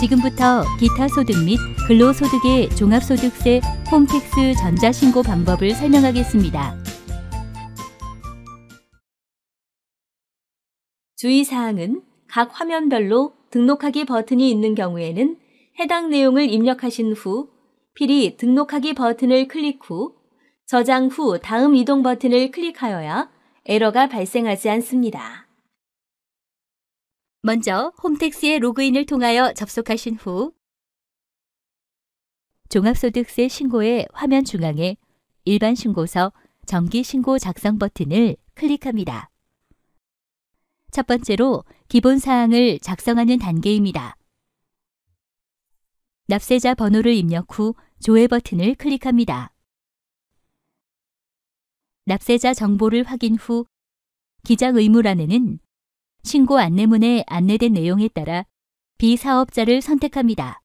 지금부터 기타 소득 및 근로소득의 종합소득세 홈택스 전자신고 방법을 설명하겠습니다. 주의사항은 각 화면별로 등록하기 버튼이 있는 경우에는 해당 내용을 입력하신 후 필히 등록하기 버튼을 클릭 후 저장 후 다음 이동 버튼을 클릭하여야 에러가 발생하지 않습니다. 먼저 홈택스의 로그인을 통하여 접속하신 후 종합소득세 신고의 화면 중앙에 일반 신고서 정기 신고 작성 버튼을 클릭합니다. 첫 번째로 기본 사항을 작성하는 단계입니다. 납세자 번호를 입력 후 조회 버튼을 클릭합니다. 납세자 정보를 확인 후 기장 의무란에는 신고 안내문에 안내된 내용에 따라 비사업자를 선택합니다.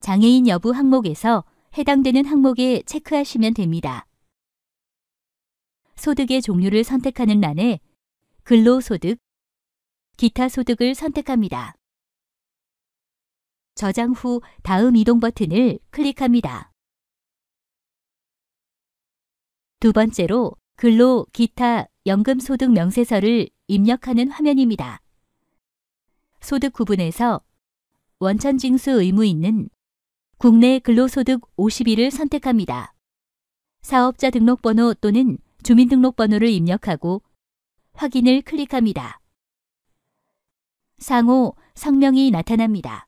장애인 여부 항목에서 해당되는 항목에 체크하시면 됩니다. 소득의 종류를 선택하는 란에 근로소득, 기타 소득을 선택합니다. 저장 후 다음 이동 버튼을 클릭합니다. 두 번째로 근로, 기타, 연금소득 명세서를 입력하는 화면입니다. 소득 구분에서 원천징수 의무 있는 국내 근로소득 50일을 선택합니다. 사업자 등록번호 또는 주민등록번호를 입력하고 확인을 클릭합니다. 상호 성명이 나타납니다.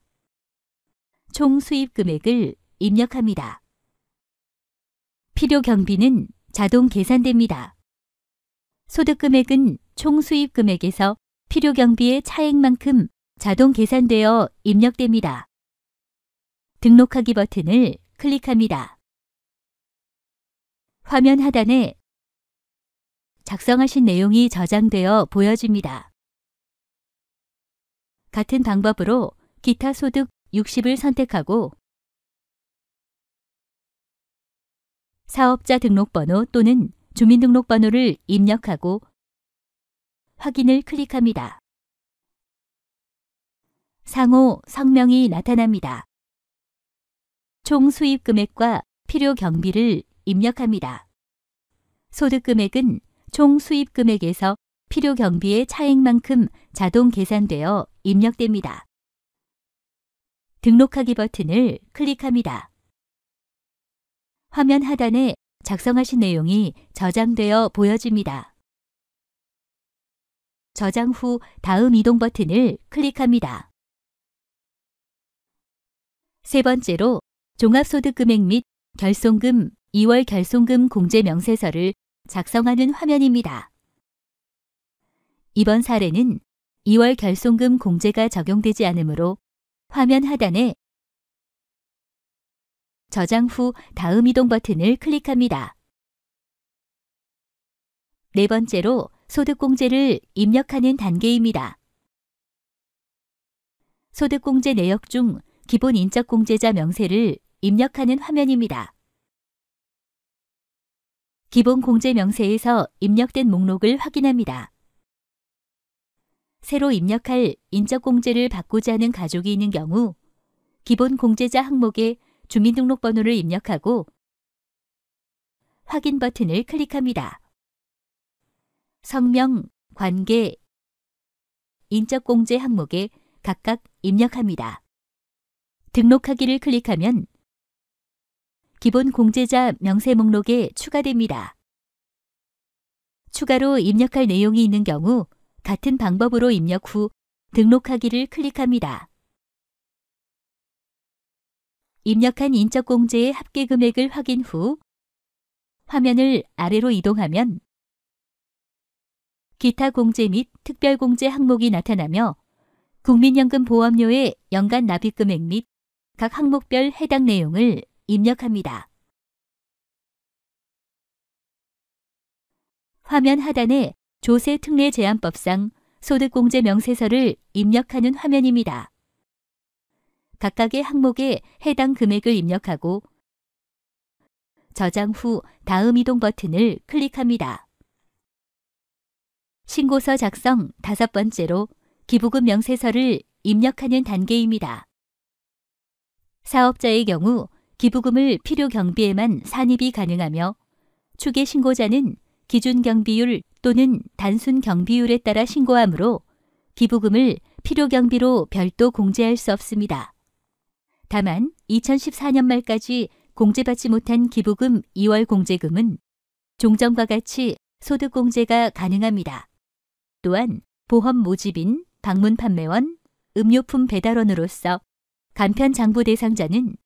총 수입 금액을 입력합니다. 필요 경비는 자동 계산됩니다. 소득 금액은 총 수입 금액에서 필요 경비의 차액만큼 자동 계산되어 입력됩니다. 등록하기 버튼을 클릭합니다. 화면 하단에 작성하신 내용이 저장되어 보여집니다. 같은 방법으로 기타 소득 60을 선택하고 사업자 등록번호 또는 주민등록번호를 입력하고 확인을 클릭합니다. 상호 성명이 나타납니다. 총 수입 금액과 필요 경비를 입력합니다. 소득 금액은 총 수입 금액에서 필요 경비의 차액만큼 자동 계산되어 입력됩니다. 등록하기 버튼을 클릭합니다. 화면 하단에 작성하신 내용이 저장되어 보여집니다. 저장 후 다음 이동 버튼을 클릭합니다. 세 번째로 종합소득금액 및 결손금 2월 결손금 공제 명세서를 작성하는 화면입니다. 이번 사례는 2월 결손금 공제가 적용되지 않으므로 화면 하단에 저장 후 다음 이동 버튼을 클릭합니다. 네 번째로 소득공제를 입력하는 단계입니다. 소득공제 내역 중 기본 인적공제자 명세를 입력하는 화면입니다. 기본 공제 명세에서 입력된 목록을 확인합니다. 새로 입력할 인적공제를 받고자 하는 가족이 있는 경우 기본 공제자 항목에 주민등록번호를 입력하고 확인 버튼을 클릭합니다. 성명, 관계, 인적공제 항목에 각각 입력합니다. 등록하기를 클릭하면 기본 공제자 명세 목록에 추가됩니다. 추가로 입력할 내용이 있는 경우 같은 방법으로 입력 후 등록하기를 클릭합니다. 입력한 인적공제의 합계 금액을 확인 후 화면을 아래로 이동하면 기타 공제 및 특별 공제 항목이 나타나며 국민연금 보험료의 연간 납입 금액 및 각 항목별 해당 내용을 입력합니다. 화면 하단에 조세 특례 제한법상 소득공제 명세서를 입력하는 화면입니다. 각각의 항목에 해당 금액을 입력하고 저장 후 다음 이동 버튼을 클릭합니다. 신고서 작성 다섯 번째로 기부금 명세서를 입력하는 단계입니다. 사업자의 경우 기부금을 필요 경비에만 산입이 가능하며 추계 신고자는 기준 경비율 또는 단순 경비율에 따라 신고하므로 기부금을 필요 경비로 별도 공제할 수 없습니다. 다만 2014년 말까지 공제받지 못한 기부금 2월 공제금은 종전과 같이 소득 공제가 가능합니다. 또한 보험 모집인, 방문 판매원, 음료품 배달원으로서 간편 장부 대상자는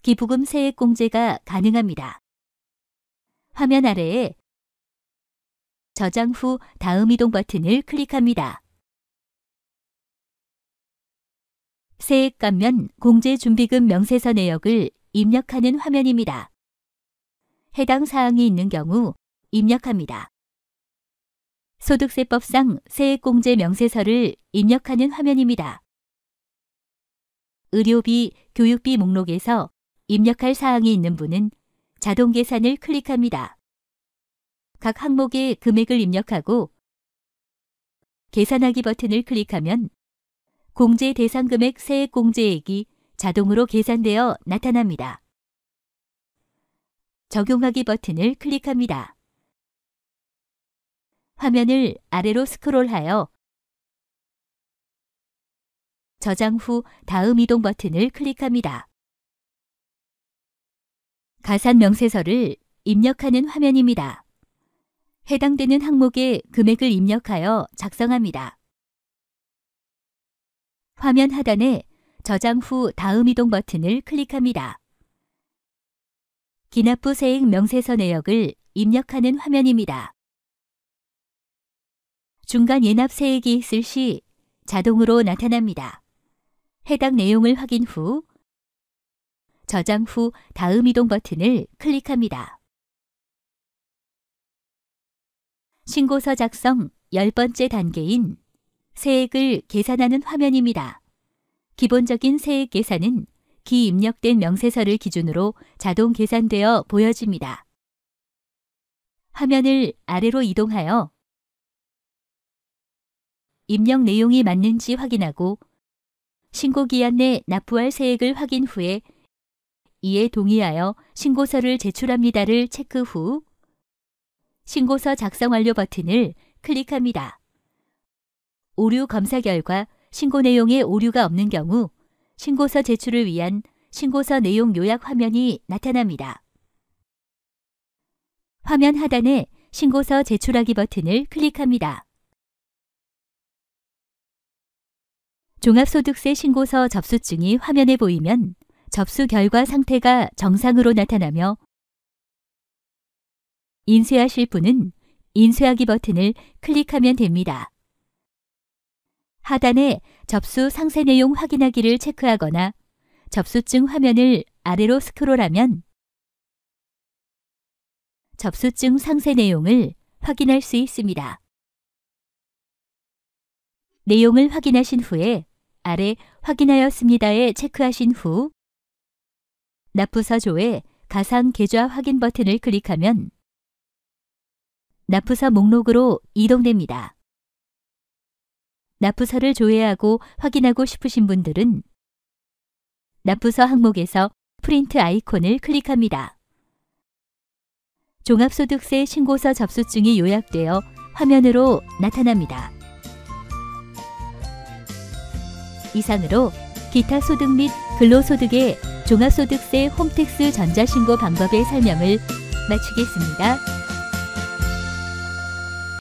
기부금 세액 공제가 가능합니다. 화면 아래에 저장 후 다음 이동 버튼을 클릭합니다. 세액 감면 공제 준비금 명세서 내역을 입력하는 화면입니다. 해당 사항이 있는 경우 입력합니다. 소득세법상 세액공제 명세서를 입력하는 화면입니다. 의료비, 교육비 목록에서 입력할 사항이 있는 분은 자동 계산을 클릭합니다. 각 항목의 금액을 입력하고 계산하기 버튼을 클릭하면 공제 대상 금액 세액 공제액이 자동으로 계산되어 나타납니다. 적용하기 버튼을 클릭합니다. 화면을 아래로 스크롤하여 저장 후 다음 이동 버튼을 클릭합니다. 가산 명세서를 입력하는 화면입니다. 해당되는 항목에 금액을 입력하여 작성합니다. 화면 하단에 저장 후 다음 이동 버튼을 클릭합니다. 기납부 세액 명세서 내역을 입력하는 화면입니다. 중간 예납 세액이 있을 시 자동으로 나타납니다. 해당 내용을 확인 후 저장 후 다음 이동 버튼을 클릭합니다. 신고서 작성 열번째 단계인 세액을 계산하는 화면입니다. 기본적인 세액 계산은 기 입력된 명세서를 기준으로 자동 계산되어 보여집니다. 화면을 아래로 이동하여 입력 내용이 맞는지 확인하고 신고 기한 내 납부할 세액을 확인 후에 이에 동의하여 신고서를 제출합니다를 체크 후 신고서 작성 완료 버튼을 클릭합니다. 오류 검사 결과 신고 내용에 오류가 없는 경우 신고서 제출을 위한 신고서 내용 요약 화면이 나타납니다. 화면 하단에 신고서 제출하기 버튼을 클릭합니다. 종합소득세 신고서 접수증이 화면에 보이면 접수 결과 상태가 정상으로 나타나며 인쇄하실 분은 인쇄하기 버튼을 클릭하면 됩니다. 하단에 접수 상세 내용 확인하기를 체크하거나 접수증 화면을 아래로 스크롤하면 접수증 상세 내용을 확인할 수 있습니다. 내용을 확인하신 후에 아래 확인하였습니다에 체크하신 후 납부서 조에 가상 계좌 확인 버튼을 클릭하면 납부서 목록으로 이동됩니다. 납부서를 조회하고 확인하고 싶으신 분들은 납부서 항목에서 프린트 아이콘을 클릭합니다. 종합소득세 신고서 접수증이 요약되어 화면으로 나타납니다. 이상으로 기타 소득 및 근로소득의 종합소득세 홈택스 전자신고 방법의 설명을 마치겠습니다.